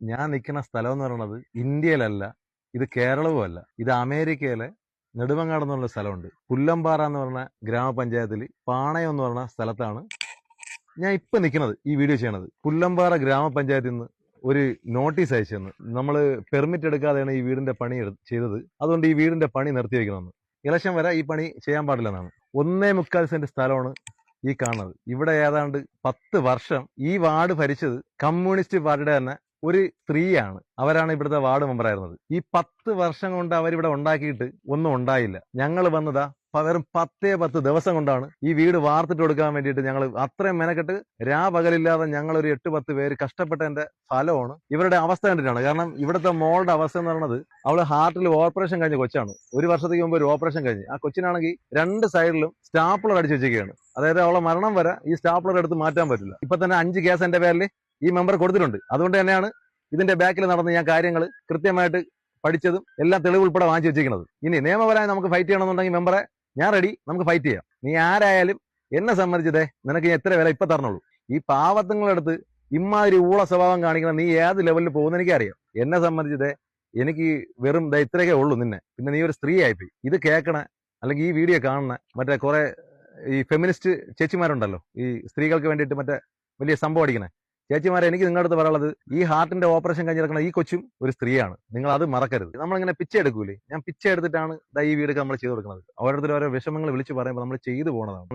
ഞാൻ നിൽക്കുന്ന സ്ഥലം എന്ന് പറയുന്നത് ഇന്ത്യയിലല്ല ഇത് കേരളവും അല്ല. ഇത് അമേരിക്കയിലെ നെടുമങ്ങാട് എന്നുള്ള സ്ഥലമുണ്ട്. പുല്ലമ്പാറ എന്ന് പറഞ്ഞ ഗ്രാമപഞ്ചായത്തിൽ പാണയം എന്ന് പറഞ്ഞ സ്ഥലത്താണ് ഞാൻ ഇപ്പൊ നിൽക്കുന്നത് ഈ വീഡിയോ ചെയ്യണത്. പുല്ലമ്പാറ ഗ്രാമപഞ്ചായത്തിൽ നിന്ന് ഒരു നോട്ടീസ് അയച്ചു തന്നു നമ്മൾ പെർമിറ്റ് എടുക്കാതെയാണ് ഈ വീടിന്റെ പണി ചെയ്തത്. അതുകൊണ്ട് ഈ വീടിന്റെ പണി നിർത്തി വെക്കണമെന്ന് ഇലക്ഷൻ വരെ ഈ പണി ചെയ്യാൻ പാടില്ലെന്നാണ് ഒന്നേ മുക്കാൽ സെന്റ് സ്ഥലമാണ് ഈ കാണുന്നത്. ഇവിടെ ഏതാണ്ട് പത്ത് വർഷം ഈ വാർഡ് ഭരിച്ചത് കമ്മ്യൂണിസ്റ്റ് പാർട്ടിയുടെ തന്നെ ഒരു സ്ത്രീയാണ്. അവരാണ് ഇവിടുത്തെ വാർഡ് മെമ്പറായിരുന്നത് ഈ പത്ത് വർഷം കൊണ്ട് അവരിവിടെ ഉണ്ടാക്കിയിട്ട് ഒന്നും ഉണ്ടായില്ല. ഞങ്ങൾ വന്നതാ വെറും പത്തേ പത്ത് ദിവസം കൊണ്ടാണ് ഈ വീട് വാർത്തിട്ട് കൊടുക്കാൻ വേണ്ടിയിട്ട് ഞങ്ങൾ അത്രയും മെനക്കെട്ട് രാപകലില്ലാതെ ഞങ്ങൾ ഒരു എട്ട് പത്ത് പേര് കഷ്ടപ്പെട്ടതിന്റെ ഫലമാണ് ഇവരുടെ അവസ്ഥ കണ്ടിട്ടാണ്. കാരണം ഇവിടുത്തെ മോളുടെ അവസ്ഥ എന്ന് പറയുന്നത് അവൾ ഹാർട്ടിൽ ഓപ്പറേഷൻ കഴിഞ്ഞ കൊച്ചാണ്. ഒരു വർഷത്തേക്ക് മുമ്പ് ഒരു ഓപ്പറേഷൻ കഴിഞ്ഞ്. ആ കൊച്ചിനാണെങ്കിൽ രണ്ട് സൈഡിലും സ്റ്റാപ്ലർ അടിച്ചു വെച്ചിരിക്കുകയാണ്. അതായത് അവളെ മരണം വരെ ഈ സ്റ്റാപ്ലർ എടുത്ത് മാറ്റാൻ പറ്റില്ല. ഇപ്പൊ തന്നെ അഞ്ച് കേസ് എന്റെ പേരിൽ ഈ മെമ്പർ കൊടുത്തിട്ടുണ്ട്. അതുകൊണ്ട് തന്നെയാണ് ഇതിന്റെ ബാക്കിൽ നടന്ന ഞാൻ കാര്യങ്ങൾ കൃത്യമായിട്ട് പഠിച്ചതും എല്ലാം തെളിവ് ഉൾപ്പെടെ വാങ്ങിച്ചു വെച്ചിരിക്കുന്നത്. ഇനി നിയമപരമായി നമുക്ക് ഫൈറ്റ് ചെയ്യണമെന്നുണ്ടെങ്കിൽ മെമ്പറെ ഞാൻ റെഡി നമുക്ക് ഫൈറ്റ് ചെയ്യാം. നീ ആരായാലും എന്നെ സംബന്ധിച്ചതേ നിനക്ക് എത്ര വില ഇപ്പൊ തരണുള്ളൂ. ഈ പാവത്തങ്ങളെടുത്ത് ഇമാതിരി ഊള സ്വഭാവം കാണിക്കണം നീ ഏത് ലെവലിൽ പോകുന്ന എനിക്കറിയാം. എന്നെ സംബന്ധിച്ചതേ എനിക്ക് വെറും ഇത്രയൊക്കെ ഉള്ളൂ നിന്നെ. പിന്നെ നീ ഒരു സ്ത്രീ ആയിപ്പോയി ഇത് കേൾക്കണ അല്ലെങ്കിൽ ഈ വീഡിയോ കാണുന്ന മറ്റേ കുറെ ഈ ഫെമിനിസ്റ്റ് ചേച്ചിമാരുണ്ടല്ലോ. ഈ സ്ത്രീകൾക്ക് വേണ്ടിയിട്ട് മറ്റേ വലിയ സംഭവം അടിക്കണേ. ചേച്ചിമാരെ എനിക്ക് നിങ്ങളുടെ അടുത്ത് പറയാനുള്ളത് ഈ ഹാർട്ടിന്റെ ഓപ്പറേഷൻ കഴിഞ്ഞിരിക്കുന്ന ഈ കൊച്ചും ഒരു സ്ത്രീയാണ്. നിങ്ങൾ അത് മറക്കരുത്. നമ്മളിങ്ങനെ പിച്ച എടുക്കൂലേ? ഞാൻ പിച്ച എടുത്തിട്ടാണ് ഈ വീട് നമ്മൾ ചെയ്തു കൊടുക്കുന്നത്. ഓരോരുത്തർ ഓരോ വിഷമങ്ങൾ വിളിച്ച് പറയുമ്പോൾ നമ്മൾ ചെയ്തു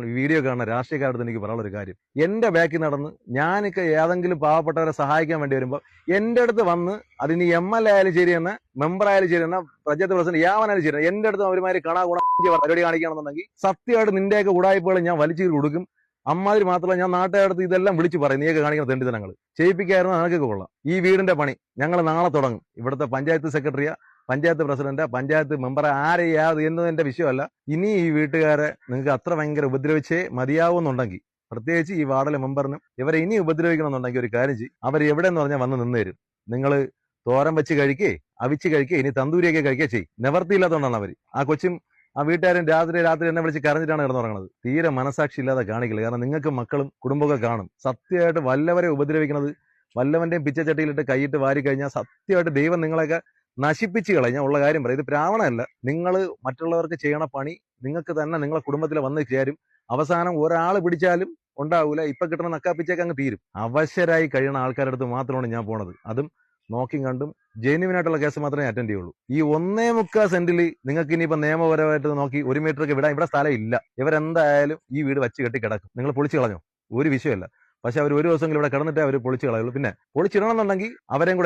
ഈ വീഡിയോ കാണുന്ന രാഷ്ട്രീയക്കാരുടെ എനിക്ക് പറയാനുള്ള ഒരു കാര്യം. എന്റെ ബാക്കിൽ നടന്ന് ഞാനൊക്കെ ഏതെങ്കിലും പാവപ്പെട്ടവരെ സഹായിക്കാൻ വേണ്ടി വരുമ്പോൾ എന്റെ അടുത്ത് വന്ന് അതിന് എം എൽ എ ആയാലും ശരി എന്ന മെമ്പർ ആയാലും ശരി എന്ന പഞ്ചായത്ത് പ്രസിഡന്റ് യാവനായാലും ശരി എന്റെ അടുത്ത് അവരുമാര് കാണാൻ ഗുണ പരിപാടി കാണിക്കുകയാണെന്നുണ്ടെങ്കിൽ സത്യമായിട്ട് നിന്റെയൊക്കെ ഉടായ്പകൾ ഞാൻ വലിച്ചു കൊടുക്കും. അമ്മാതിരി മാത്രമല്ല ഞാൻ നാട്ടുകാരടുത്ത് ഇതെല്ലാം വിളിച്ചു പറയും. നീയൊക്കെ കാണിക്കുന്ന തെണ്ടിത്തനങ്ങൾ ചെയ്യിപ്പിക്കായിരുന്നു നിനക്കൊക്കെ കൊള്ളാം. ഈ വീടിന്റെ പണി. ഞങ്ങൾ നാളെ തുടങ്ങും. ഇവിടുത്തെ പഞ്ചായത്ത് സെക്രട്ടറിയാ പഞ്ചായത്ത് പ്രസിഡന്റ് പഞ്ചായത്ത് മെമ്പർ ആരെ എന്നതിന്റെ വിഷയമല്ല. ഇനി ഈ വീട്ടുകാരെ നിങ്ങൾക്ക് അത്ര ഭയങ്കര ഉപദ്രവിച്ചേ മതിയാവുന്നുണ്ടെങ്കിൽ പ്രത്യേകിച്ച് ഈ വാർഡിലെ മെമ്പറിനും ഇവരെ ഇനി ഉപദ്രവിക്കണമെന്നുണ്ടെങ്കിൽ ഒരു കാര്യം ചെയ്യും. അവർ എവിടെ എന്ന് പറഞ്ഞാൽ വന്ന് നിന്ന് തരും. നിങ്ങൾ തോരം വെച്ച് കഴിക്കേ അവിച്ച് കഴിക്കേ ഇനി തന്തൂരിയൊക്കെ കഴിക്കേ ചെയ്യും. നിവർത്തിയില്ലാത്തതുകൊണ്ടാണ് അവർ ആ കൊച്ചും ആ വീട്ടുകാരൻ രാത്രി രാത്രി എന്നെ വിളിച്ച് കരഞ്ഞിട്ടാണ് കിടന്നുറങ്ങുന്നത് തീരെ മനസാക്ഷി ഇല്ലാതെ കാണിക്കില്ല കാരണം നിങ്ങൾക്ക് മക്കളും കുടുംബമൊക്കെ കാണും. സത്യമായിട്ട് വല്ലവരെ ഉപദ്രവിക്കുന്നത് വല്ലവന്റെയും പിച്ചച്ചട്ടിയിലിട്ട് കൈയിട്ട് വാരി കഴിഞ്ഞാൽ സത്യമായിട്ട് ദൈവം നിങ്ങളെയൊക്കെ നശിപ്പിച്ച് കളഞ്ഞാൽ ഉള്ള കാര്യം പറയാം. ഇത് പ്രാവണമല്ല. നിങ്ങൾ മറ്റുള്ളവർക്ക് ചെയ്യണ പണി നിങ്ങൾക്ക് തന്നെ നിങ്ങളെ കുടുംബത്തിൽ വന്ന് ചേരും. അവസാനം ഒരാൾ പിടിച്ചാലും ഉണ്ടാവൂല. ഇപ്പൊ കിട്ടണ നക്കാപ്പിച്ചേക്ക് അങ്ങ് തീരും. അവശരായി കഴിയണ ആൾക്കാരുടെ അടുത്ത് മാത്രമാണ് ഞാൻ പോണത്. അതും നോക്കിയും കണ്ടും ജെന്യുവൻ ആയിട്ടുള്ള കേസ് മാത്രമേ അറ്റൻഡ് ചെയ്യുള്ളൂ. ഈ ഒന്നേ മുക്കാൽ സെന്റിൽ നിങ്ങൾക്ക് ഇനിയിപ്പോ നിയമപരമായിട്ട് നോക്കി ഒരു മീറ്റർ ഒക്കെ വിടാൻ ഇവിടെ സ്ഥലം ഇല്ല. ഇവരെന്തായാലും ഈ വീട് വച്ച് കെട്ടി കിടക്കും. നിങ്ങൾ പൊളിച്ചു കളഞ്ഞോ? ഒരു വിഷയമല്ല പക്ഷെ അവർ ഒരു ദിവസം ഇവിടെ കിടന്നിട്ടേ അവർ പൊളിച്ചു കളയുള്ളൂ. പിന്നെ പൊളിച്ചിടണമെന്നുണ്ടെങ്കിൽ അവരെയും കൂടെ